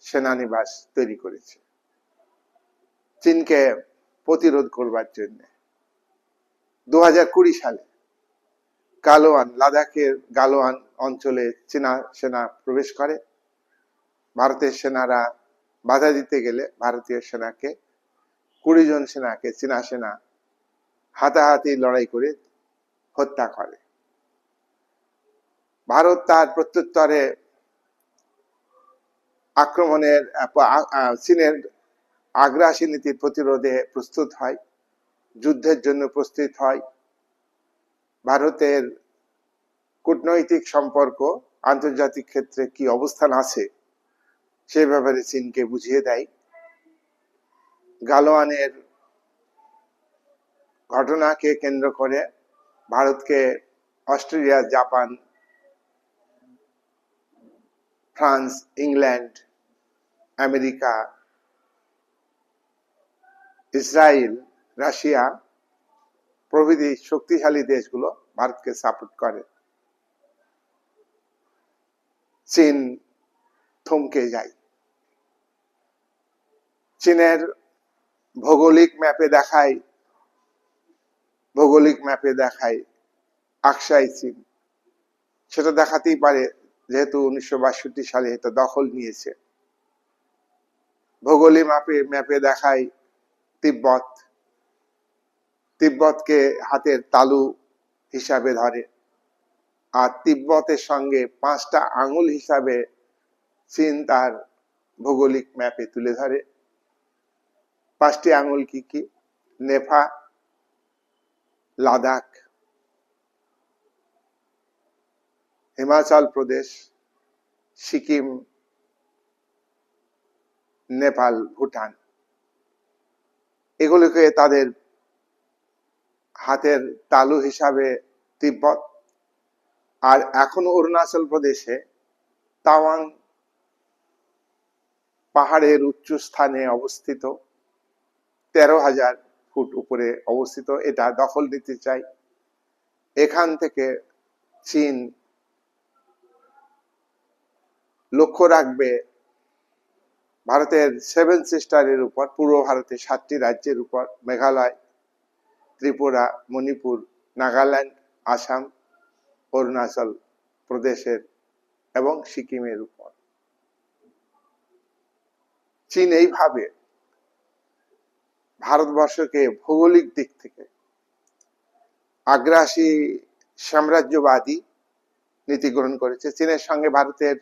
সেনানিবাস তৈরি করেছে। চীনকে প্রতিরোধ করবার জন্য। দু কুড়ি সালে গালোয়ান, লাদাখের গালোয়ান অঞ্চলে চীনা সেনা প্রবেশ করে। ভারতের সেনারা বাধা দিতে গেলে ভারতীয় সেনাকে, কুড়ি জন সেনাকে চীনা সেনা হাতাহাতি লড়াই করে হত্যা করে। ভারত তার প্রত্যুত্তরে আক্রমণের চীনের আগ্রাসী নীতির প্রতিরোধে প্রস্তুত হয়, যুদ্ধের জন্য প্রস্তুত হয়। ভারতের কূটনৈতিক সম্পর্ক, আন্তর্জাতিক ক্ষেত্রে কি অবস্থান আছে সে ব্যাপারে চীনকে বুঝিয়ে দেয়। গালোয়ানের ঘটনাকে কেন্দ্র করে ভারতকে Australia, Japan, France, England America Israel Russia প্রভৃতি শক্তিশালী দেশগুলো ভারতকে সাপোর্ট করে। চীন থমকে যায়। চীনের ভৌগোলিক ম্যাপে দেখায়, ভৌগোলিক ম্যাপে দেখায় আকসাই চীন। সেটা দেখাতেই পারে, যেহেতু উনিশশো বাষট্টি সালে এটা দখল নিয়েছে। ভৌগোলিক ম্যাপে ম্যাপে দেখায় তিব্বত। তিব্বতকে হাতের তালু হিসাবে ধরে। আর তিব্বতের সঙ্গে পাঁচটা আঙুল হিসাবে চীন তার ভৌগোলিক ম্যাপে তুলে ধরে। পাঁচটি আঙুল কি কি? নেফা, লাদাখ, হিমাচল প্রদেশ, সিকিম নেপাল, ভুটান। এগুলোকে তাদের হাতের তালু হিসাবে তিব্বত। আর এখন অরুণাচল প্রদেশে তাওয়াং পাহাড়ের উচ্চ স্থানে অবস্থিত। তেরো হাজার ফুট উপরে অবস্থিত। এটা দখল নিতে চাই। এখান থেকে চীন লক্ষ্য রাখবে ভারতের সেভেন সিস্টারের উপর, পূর্ব ভারতের সাতটি রাজ্যের উপর, মেঘালয়, ত্রিপুরা, মণিপুর, নাগাল্যান্ড, আসাম, অরুণাচল প্রদেশের এবং সিকিমের উপর। চীন এইভাবে ভারতবর্ষকে ভৌগোলিক দিক থেকে আগ্রাসী সাম্রাজ্যবাদী নীতি গ্রহণ করেছে। চীনের সঙ্গে ভারতের